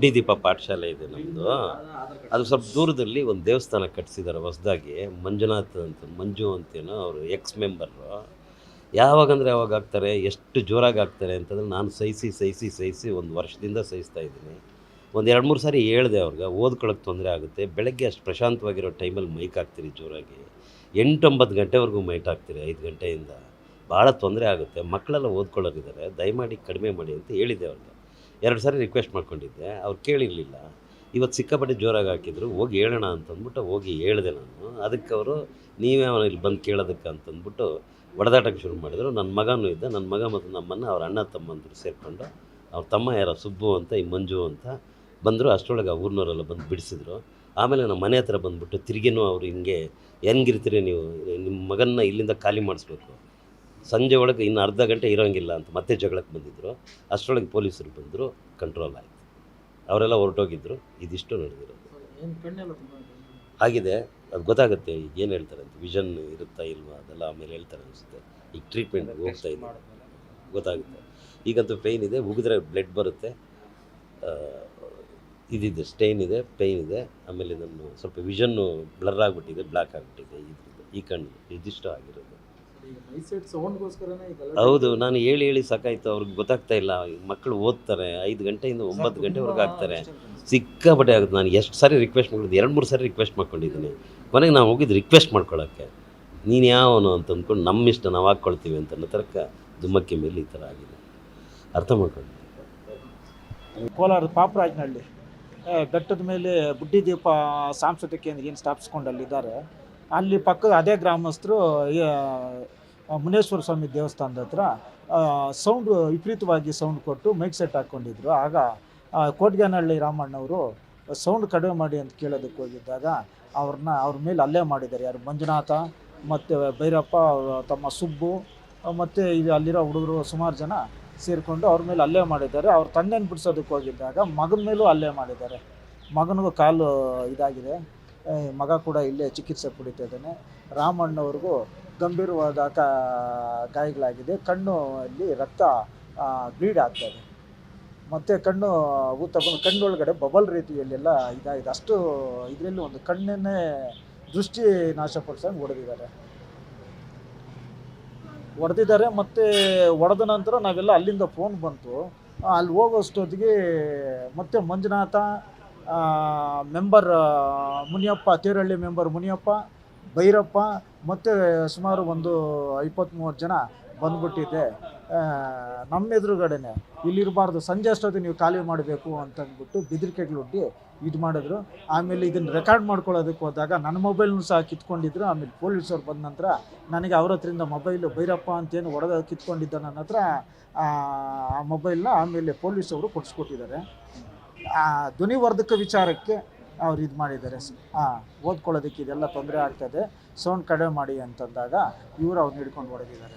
ಗುಡ್ಡಿ ದೀಪ ಪಾಠಶಾಲೆ ಇದೆ ನಮ್ಮದು ಅದು ಸ್ವಲ್ಪ ದೂರದಲ್ಲಿ ಒಂದು ದೇವಸ್ಥಾನ ಕಟ್ಟಿಸಿದ್ದಾರೆ ಹೊಸದಾಗಿ. ಮಂಜುನಾಥ್ ಅಂತ, ಮಂಜು ಅಂತೇನೋ ಅವರು ಎಕ್ಸ್ ಮೆಂಬರು ಯಾವಾಗಂದರೆ ಯಾವಾಗ ಆಗ್ತಾರೆ, ಎಷ್ಟು ಜೋರಾಗಿ ಆಗ್ತಾರೆ ಅಂತಂದ್ರೆ ನಾನು ಸಹಿಸಿ ಸಹಿಸಿ ಸಹಿಸಿ ಒಂದು ವರ್ಷದಿಂದ ಸಹಿಸ್ತಾ ಇದ್ದೀನಿ. ಒಂದು ಎರಡು ಮೂರು ಸಾರಿ ಹೇಳಿದೆ ಅವ್ರಿಗೆ ಓದ್ಕೊಳ್ಳೋಕೆ ತೊಂದರೆ ಆಗುತ್ತೆ. ಬೆಳಗ್ಗೆ ಅಷ್ಟು ಪ್ರಶಾಂತವಾಗಿರೋ ಟೈಮಲ್ಲಿ ಮೈಕ್ ಹಾಕ್ತೀರಿ ಜೋರಾಗಿ. ಎಂಟೊಂಬತ್ತು ಗಂಟೆವರೆಗೂ ಮೈಟ್ ಹಾಕ್ತೀರಿ, ಐದು ಗಂಟೆಯಿಂದ. ಭಾಳ ತೊಂದರೆ ಆಗುತ್ತೆ. ಮಕ್ಕಳೆಲ್ಲ ಓದ್ಕೊಳ್ಳೋರಿದ್ದಾರೆ ದಯಮಾಡಿ ಕಡಿಮೆ ಮಾಡಿ ಅಂತ ಹೇಳಿದೆ ಅವ್ರಿಗೆ. ಎರಡು ಸಾರಿ ರಿಕ್ವೆಸ್ಟ್ ಮಾಡ್ಕೊಂಡಿದ್ದೆ. ಅವ್ರು ಕೇಳಿರಲಿಲ್ಲ. ಇವತ್ತು ಸಿಕ್ಕಾಪಟ್ಟೆ ಜೋರಾಗಿ ಹಾಕಿದ್ರು. ಹೋಗಿ ಹೇಳೋಣ ಅಂತಂದ್ಬಿಟ್ಟು ಹೋಗಿ ಹೇಳಿದೆ ನಾನು. ಅದಕ್ಕೆ ಅವರು, ನೀವೇ ಅವನು ಇಲ್ಲಿ ಬಂದು ಕೇಳೋದಕ್ಕೆ ಅಂತಂದ್ಬಿಟ್ಟು ಒಡೆದಾಟಕ್ಕೆ ಶುರು ಮಾಡಿದರು. ನನ್ನ ಮಗನೂ ಇದ್ದ. ನನ್ನ ಮಗ ಮತ್ತು ನಮ್ಮನ್ನ ಅವ್ರ ಅಣ್ಣ ತಮ್ಮಂದರು ಸೇರಿಕೊಂಡು ಅವ್ರ ತಮ್ಮ ಯಾರೋ ಸುಬ್ಬು ಅಂತ, ಈ ಮಂಜು ಅಂತ ಬಂದರು. ಅಷ್ಟರೊಳಗೆ ಆ ಊರಿನವರೆಲ್ಲ ಬಂದು ಬಿಡಿಸಿದ್ರು. ಆಮೇಲೆ ನಮ್ಮ ಮನೆ ಹತ್ರ ಬಂದುಬಿಟ್ಟು ತಿರುಗಿನೂ ಅವರು ಹಿಂಗೆ ಹೆಂಗಿರ್ತೀರಿ ನೀವು? ನಿಮ್ಮ ಮಗನ್ನ ಇಲ್ಲಿಂದ ಖಾಲಿ ಮಾಡಿಸ್ಬೇಕು. ಸಂಜೆ ಒಳಗೆ ಇನ್ನು ಅರ್ಧ ಗಂಟೆ ಇರೋಂಗಿಲ್ಲ ಅಂತ ಮತ್ತೆ ಜಗಳಕ್ಕೆ ಬಂದಿದ್ದರು ಅಷ್ಟರೊಳಗೆ ಪೊಲೀಸರು ಬಂದರು ಕಂಟ್ರೋಲ್ ಆಯಿತು. ಅವರೆಲ್ಲ ಹೊರಟೋಗಿದ್ದರು ಇದಿಷ್ಟು ನಡೆದಿರೋದು. ಆಗಿದೆ ಅದು ಗೊತ್ತಾಗುತ್ತೆ ಈಗ ಏನು ಹೇಳ್ತಾರೆ ಅಂತ. ವಿಷನ್ ಇರುತ್ತಾ ಇಲ್ವಾ ಅದೆಲ್ಲ ಆಮೇಲೆ ಹೇಳ್ತಾರೆ ಅನಿಸುತ್ತೆ. ಈಗ ಟ್ರೀಟ್ಮೆಂಟ್ ಹೋಗ್ತಾ ಇದೆ. ಗೊತ್ತಾಗುತ್ತೆ. ಈಗಂತೂ ಪೇಯ್ನ್ ಇದೆ. ಉಗಿದ್ರೆ ಬ್ಲಡ್ ಬರುತ್ತೆ. ಇದಿದೆ ಸ್ಟೇನ್ ಇದೆ ಪೇಯ್ನ್ ಇದೆ. ಆಮೇಲೆ ನಮ್ಮ ಸ್ವಲ್ಪ ವಿಷನ್ನು ಬ್ಲರ್ ಆಗಿಬಿಟ್ಟಿದೆ ಬ್ಲ್ಯಾಕ್ ಆಗಿಬಿಟ್ಟಿದೆ. ಇದ್ರದ್ದು ಈ ಕಣ್ಣು ಇದಿಷ್ಟು ಆಗಿರೋದು. ಹೌದು ನಾನು ಹೇಳಿ ಹೇಳಿ ಸಾಕಾಯ್ತು ಅವ್ರಿಗೆ ಗೊತ್ತಾಗ್ತಾ ಇಲ್ಲ. ಮಕ್ಕಳು ಓದ್ತಾರೆ ಐದು ಗಂಟೆಯಿಂದ ಒಂಬತ್ತು ಗಂಟೆವರೆಗೂ ಆಗ್ತಾರೆ. ಸಿಕ್ಕಾಪಟ್ಟೆ ಆಗುತ್ತೆ. ನಾನು ಎಷ್ಟು ಸಾರಿ ರಿಕ್ವೆಸ್ಟ್ ಮಾಡಿದ್ದು ಎರಡು ಮೂರು ಸಾರಿ ರಿಕ್ವೆಸ್ಟ್ ಮಾಡ್ಕೊಂಡಿದ್ದೀನಿ. ಕೊನೆಗೆ ನಾವು ಹೋಗಿದ್ದು ರಿಕ್ವೆಸ್ಟ್ ಮಾಡ್ಕೊಳ್ಳೋಕ್ಕೆ. ನೀನು ಯಾವನು ಅಂತ ಅಂದ್ಕೊಂಡು ನಮ್ಮ ಇಷ್ಟ ನಾವು ಹಾಕ್ಕೊಳ್ತೀವಿ ಅಂತ ಅನ್ನೋ ತರಕ ದುಮ್ಮಕ್ಕೆ ಮೇಲೆ ಈ ಥರ ಆಗಿದೆ. ಅರ್ಥ ಮಾಡ್ಕೊಂಡು ಕೋಲಾರದ ಪಾಪರಾಜನಹಳ್ಳಿ. ಬೆಟ್ಟದ ಮೇಲೆ ಬುಡ್ಡಿ ದೀಪ ಸಾಂಸ್ಕೃತಿಕ ಕೇಂದ್ರ ಏನು ಸ್ಥಾಪಿಸ್ಕೊಂಡು ಅಲ್ಲಿದ್ದಾರೆ? ಅಲ್ಲಿ ಪಕ್ಕದ ಅದೇ ಗ್ರಾಮಸ್ಥರು ಮುನೇಶ್ವರ ಸ್ವಾಮಿ ದೇವಸ್ಥಾನದ ಹತ್ರ ಸೌಂಡ್ ವಿಪರೀತವಾಗಿ ಸೌಂಡ್ ಕೊಟ್ಟು ಮೈಕ್ ಸೆಟ್ ಹಾಕ್ಕೊಂಡಿದ್ರು ಆಗ ಕೋಟ್ಗೇನಹಳ್ಳಿ ರಾಮಣ್ಣವರು ಸೌಂಡ್ ಕಡಿಮೆ ಮಾಡಿ ಅಂತ ಕೇಳೋದಕ್ಕೆ ಹೋಗಿದ್ದಾಗ ಅವ್ರನ್ನ, ಅವ್ರ ಮೇಲೆ ಅಲ್ಲೇ ಮಾಡಿದ್ದಾರೆ. ಯಾರು? ಮಂಜುನಾಥ, ಮತ್ತು ಭೈರಪ್ಪ ತಮ್ಮ ಸುಬ್ಬು, ಮತ್ತು ಇದು ಅಲ್ಲಿರೋ ಹುಡುಗರು ಸುಮಾರು ಜನ ಸೇರಿಕೊಂಡು ಅವ್ರ ಮೇಲೆ ಅಲ್ಲೇ ಮಾಡಿದ್ದಾರೆ. ಅವ್ರ ತಂದೆನ ಬಿಡಿಸೋದಕ್ಕೆ ಹೋಗಿದ್ದಾಗ ಮಗನ ಮೇಲೂ ಅಲ್ಲೇ ಮಾಡಿದ್ದಾರೆ. ಮಗನಿಗೂ ಕಾಲು ಇದಾಗಿದೆ. ಮಗ ಕೂಡ ಇಲ್ಲೇ ಚಿಕಿತ್ಸೆ ಪಡಿತಾ ಇದ್ದಾನೆ. ರಾಮಣ್ಣವ್ರಿಗೂ ಗಂಭೀರವಾದ ಕಾ, ಗಾಯಗಳಾಗಿದೆ. ಕಣ್ಣು ಅಲ್ಲಿ ರಕ್ತ ಬ್ಲೀಡ್ ಇದೆ. ಮತ್ತು ಕಣ್ಣು ಊತ ಕಣ್ಣೊಳಗಡೆ ಬಬಲ್ ರೀತಿಯಲ್ಲೆಲ್ಲ ಇದಾಗಿದೆ. ಅಷ್ಟು ಇದರಲ್ಲಿ ಒಂದು ಕಣ್ಣನ್ನೇ ದೃಷ್ಟಿ ನಾಶಪಡಿಸಂಗೆ ಹೊಡೆದಿದ್ದಾರೆ. ಹೊಡೆದಿದ್ದಾರೆ ಮತ್ತು ಹೊಡೆದ ನಂತರ ನಾವೆಲ್ಲ ಅಲ್ಲಿಂದ ಫೋನ್ ಬಂತು. ಅಲ್ಲಿ ಹೋಗೋಷ್ಟೊತ್ತಿಗೆ ಮತ್ತೆ ಮಂಜುನಾಥ ಮೆಂಬರ್ ಮುನಿಯಪ್ಪ, ತೇರಳ್ಳಿ ಮೆಂಬರ್ ಮುನಿಯಪ್ಪ, ಭೈರಪ್ಪ ಮತ್ತು ಸುಮಾರು ಒಂದು ಇಪ್ಪತ್ತ್ಮೂವತ್ತು ಜನ ಬಂದ್ಬಿಟ್ಟಿದ್ದೆ ನಮ್ಮ ಎದುರುಗಡೆನೆ ಇಲ್ಲಿರಬಾರ್ದು, ಸಂಜೆ ಅಷ್ಟೊತ್ತಿಗೆ ನೀವು ಖಾಲಿ ಮಾಡಬೇಕು ಅಂತಂದ್ಬಿಟ್ಟು ಬೆದರಿಕೆಗಳೊಡ್ಡಿ ಇದು ಮಾಡಿದ್ರು. ಆಮೇಲೆ ಇದನ್ನು ರೆಕಾರ್ಡ್ ಮಾಡ್ಕೊಳ್ಳೋದಕ್ಕೆ ಹೋದಾಗ ನನ್ನ ಮೊಬೈಲ್ನು ಸಹ ಕಿತ್ಕೊಂಡಿದ್ರು. ಆಮೇಲೆ ಪೊಲೀಸವ್ರು ಬಂದ ನಂತರ ನನಗೆ ಅವ್ರ ಹತ್ರಿಂದ ಮೊಬೈಲು ಭೈರಪ್ಪ ಅಂತೇನು ಹೊಡೆದ ಕಿತ್ಕೊಂಡಿದ್ದ ನನ್ನ ಹತ್ರ, ಆ ಮೊಬೈಲ್ನ ಆಮೇಲೆ ಪೊಲೀಸವರು ಕೊಡಿಸ್ಕೊಟ್ಟಿದ್ದಾರೆ. ಧ್ವನಿವರ್ಧಕ ವಿಚಾರಕ್ಕೆ ಅವ್ರು ಇದು ಮಾಡಿದ್ದಾರೆ. ಹಾಂ ಓದ್ಕೊಳ್ಳೋದಕ್ಕೆ ಇದೆಲ್ಲ ತೊಂದರೆ ಆಗ್ತದೆ. ಸೌಂಡ್ ಕಡಿಮೆ ಮಾಡಿ ಅಂತಂದಾಗ ಇವರು ಅವ್ರನ್ನ ಹಿಡ್ಕೊಂಡು ಹೊಡೆದಿದ್ದಾರೆ